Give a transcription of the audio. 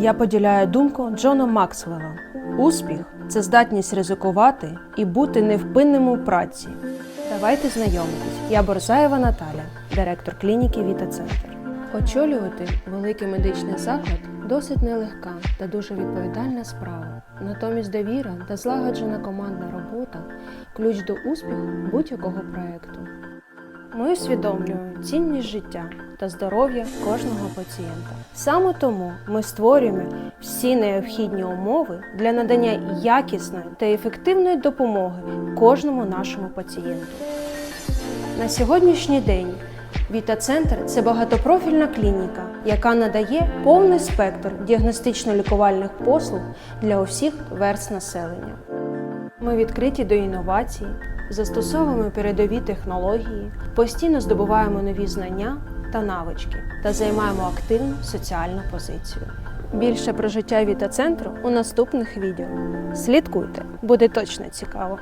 Я поділяю думку Джона Максвелла. Успіх це здатність ризикувати і бути невпинним у праці. Давайте знайомитись. Я Борзаєва Наталя, директор клініки Віта Центр. Очолювати великий медичний заклад досить нелегка та дуже відповідальна справа. Натомість довіра та злагоджена командна робота ключ до успіху будь-якого проекту. Ми усвідомлюємо цінність життя та здоров'я кожного пацієнта. Саме тому ми створюємо всі необхідні умови для надання якісної та ефективної допомоги кожному нашому пацієнту. На сьогоднішній день Віта-центр це багатопрофільна клініка, яка надає повний спектр діагностично-лікувальних послуг для усіх верст населення. Ми відкриті до інновацій, застосовуємо передові технології, постійно здобуваємо нові знання та навички та займаємо активну соціальну позицію. Більше про життя Віта-центру у наступних відео. Слідкуйте, буде точно цікаво.